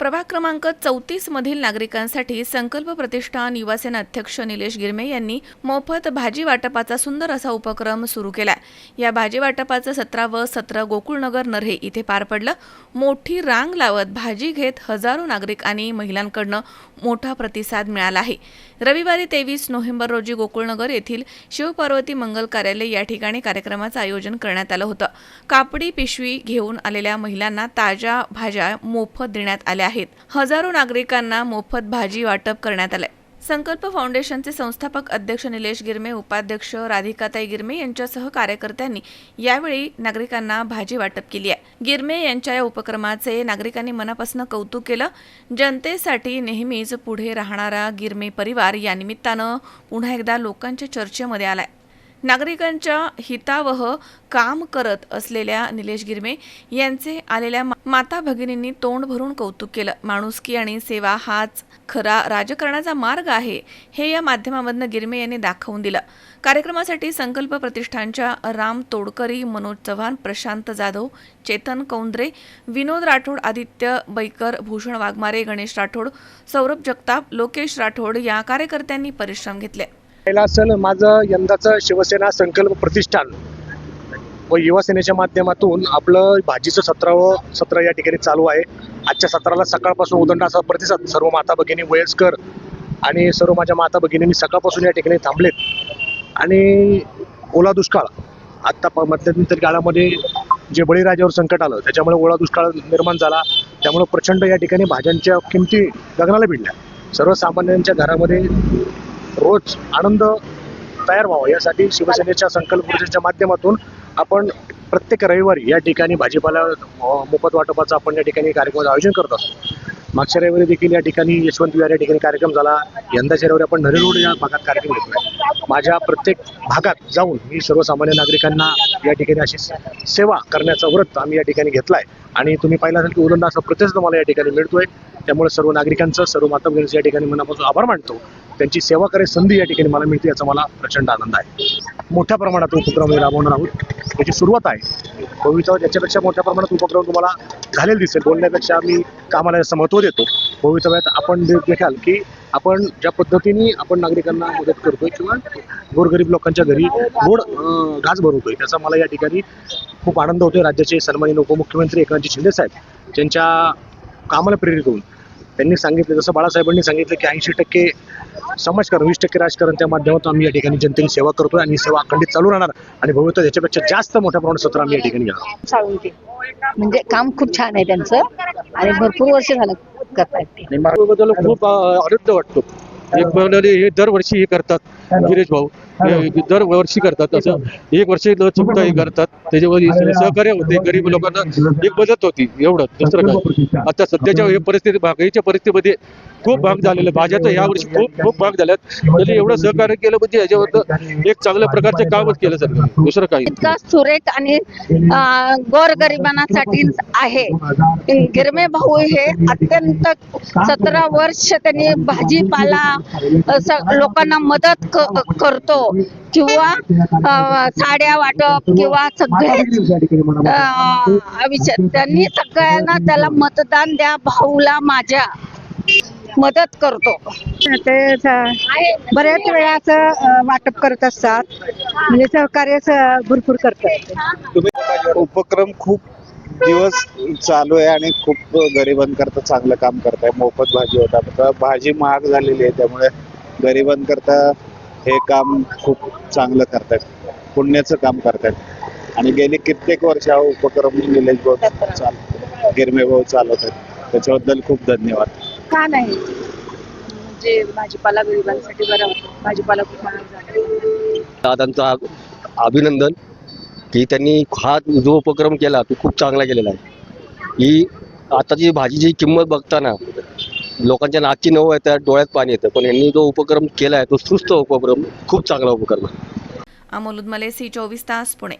प्रभाग क्रमांक चौतीस मधील नागरिकांसाठी संकल्प प्रतिष्ठान युवासेना अध्यक्ष निलेश गिरमे यांनी मोफत भाजी वाटपाचा सुंदर असा उपक्रम सुरू केला. या भाजी वाटपाचं सतरावं सत्र गोकुळनगर नर्हे इथे पार पडलं. मोठी रांग लावत भाजी घेत हजारो नागरिक आणि महिलांकडनं मोठा प्रतिसाद मिळाला आहे. रविवारी तेवीस नोव्हेंबर रोजी गोकुळनगर येथील शिवपार्वती मंगल कार्यालय या ठिकाणी कार्यक्रमाचं आयोजन करण्यात आलं होतं. कापडी पिशवी घेऊन आलेल्या महिलांना ताज्या भाज्या मोफत देण्यात आल्या आहेत. हजारो नागरिकांना मोफत भाजी वाटप करण्यात आलंय. संकल्प फाउंडेशनचे संस्थापक अध्यक्ष निलेश गिरमे उपाध्यक्ष राधिकाताई गिरमे यांच्यासह कार्यकर्त्यांनी यावेळी नागरिकांना भाजी वाटप केली आहे. गिरमे यांच्या या उपक्रमाचे नागरिकांनी मनापासून कौतुक केलं. जनतेसाठी नेहमीच पुढे राहणारा गिरमे परिवार या निमित्तानं पुन्हा एकदा लोकांच्या चर्चेमध्ये आलाय. नागरिकांच्या हितावह काम करत असलेल्या निलेश गिरमे यांचे आलेल्या मा- माता भगिनींनी तोंड भरून कौतुक केलं. माणुसकी आणि सेवा हाच खरा राजकारणाचा मार्ग आहे हे या माध्यमामधनं गिरमे यांनी दाखवून दिलं. कार्यक्रमासाठी संकल्प प्रतिष्ठानच्या राम तोडकरी मनोज चव्हाण प्रशांत जाधव चेतन कौंद्रे विनोद राठोड आदित्य बैकर भूषण वाघमारे गणेश राठोड सौरभ जगताप लोकेश राठोड या कार्यकर्त्यांनी परिश्रम घेतले. पहिला असेल माझं यंदाचं शिवसेना संकल्प प्रतिष्ठान व युवासेनेच्या माध्यमातून आपलं भाजीचं सतरावं सत्र या ठिकाणी चालू आहे. आजच्या सत्राला सकाळपासून उदंड असा प्रतिसाद सर्व माता भगिनी वयस्कर आणि सर्व माझ्या माता भगिनींनी सकाळपासून या ठिकाणी थांबलेत. आणि ओला दुष्काळ आत्ता प- मध्यंतरी काळामध्ये जे बळीराजावर संकट आलं त्याच्यामुळे ओला दुष्काळ निर्माण झाला. त्यामुळे प्रचंड या ठिकाणी भाज्यांच्या किमती गगनाला भिडल्या. सर्वसामान्यांच्या घरामध्ये रोज आनंद तयार व्हावा. यासाठी शिवसेनेच्या संकल्प ऊर्जेच्या माध्यमातून आपण प्रत्येक रविवारी या ठिकाणी भाजीपाला मोफत वाटपाचा आपण या ठिकाणी कार्यक्रमाचं आयोजन करत. असतो मागच्या रविवारी देखील या ठिकाणी यशवंत विहार या ठिकाणी कार्यक्रम झाला. यंदाच्या रविवारी आपण नरे रोड या भागात कार्यक्रम घेतला. माझ्या प्रत्येक भागात जाऊन मी सर्वसामान्य नागरिकांना या ठिकाणी अशी सेवा करण्याचा व्रत आम्ही या ठिकाणी घेतला आहे आणि तुम्ही पाहिलं असेल की उदंड असा प्रतिसाद मला या ठिकाणी मिळतोय. त्यामुळे सर्व नागरिकांचं सर्व माता या ठिकाणी मनापासून आभार मानतो. त्यांची सेवा करायची संधी या ठिकाणी मला मिळते याचा मला प्रचंड आनंद आहे. मोठ्या प्रमाणात उपक्रम राबवणार आहोत. याची सुरुवात आहे. भविष्यात याच्यापेक्षा मोठ्या प्रमाणात उपक्रम तुम्हाला झालेला दिसेल बोलण्यापेक्षा आम्ही कामाला जास्त महत्त्व देतो. भवितव्यात आपण देखाल की आपण ज्या पद्धतीने आपण नागरिकांना मदत करतोय किंवा गोरगरीब लोकांच्या घरी गोड घास भरवतोय त्याचा मला या ठिकाणी खूप आनंद होतोय. राज्याचे सन्माननीय उपमुख्यमंत्री एकनाथजी शिंदे साहेब त्यांच्या कामाला प्रेरित होऊन त्यांनी सांगितलं जसं बाळासाहेबांनी सांगितलं की ऐंशी टक्के समाजकारण वीस टक्के राजकारण त्या माध्यमातून आम्ही या ठिकाणी जनतेची सेवा करतोय आणि सेवा अखंडित चालू राहणार आणि भविष्यात याच्यापेक्षा जास्त मोठ्या प्रमाणात सत्र आम्ही या ठिकाणी घेणार म्हणजे काम खूप छान आहे त्यांचं आणि भरपूर वर्ष झालं करतायत खूप अ, आनंद वाटतो. एक महिन्याने हे दरवर्षी हे करतात गिरीश भाऊ. दरवर्षी करतात असं. एक वर्ष न चुकता हे करतात. त्याच्यामध्ये सहकार्य होते. गरीब लोकांना एक मदत होती. एवढं. दुसरं काय? आता सध्याच्या हे परिस्थिती महागाईच्या परिस्थितीमध्ये खूप भाग झालेला. भाज्या तर यावर्षी खूप खूप भाग झाल्यात त्यांनी एवढं सहकार्य केलं म्हणजे याच्यावर एक चांगल्या प्रकारचं कामच केलं सर दुसरं काही इतका सुरेख आणि अं, गोरगरिबांसाठी आहे. गिरमे भाऊ हे अत्यंत सतरा वर्ष त्यांनी भाजीपाला लोकांना मदत करतो किंवा साड्या वाटप किंवा विषय त्यांनी सगळ्यांना त्याला मतदान द्या भाऊला माझ्या मदत करतो. ते स- बऱ्याच वेळा असं वाटप करत असतात. म्हणजे सहकार्य स- भरपूर करतात. उपक्रम खूप दिवस चालू आहे आणि खूप गरिबांकरता चांगलं काम करताय. मोफत भाजी होता. आता भाजी महाग झालेली आहे त्यामुळे गरिबांकरता हे काम खूप चांगलं करतायत. पुण्याचं काम करतायत. आणि गेली कित्येक वर्ष हा उपक्रम निलेश भाऊ चाल गिरमे भाऊ चालवत आहेत त्याच्याबद्दल खूप धन्यवाद. का नाही? म्हणजे भाजीपाला गरिबांसाठी बरं होतं. भाजीपाला खूप महाग झाला. दादांचं अभ- अभिनंदन. की त्यांनी हा जो उपक्रम केला तो खूप चांगला केलेला आहे. ही आताची भाजीची किंमत बघताना लोकांच्या नाकी नऊ येतात डोळ्यात पाणी येतं. पण यांनी जो उपक्रम केला आहे तो सुस्त उपक्रम खूप चांगला उपक्रम आहे. अमोल उदमले सी चोवीस तास पुणे.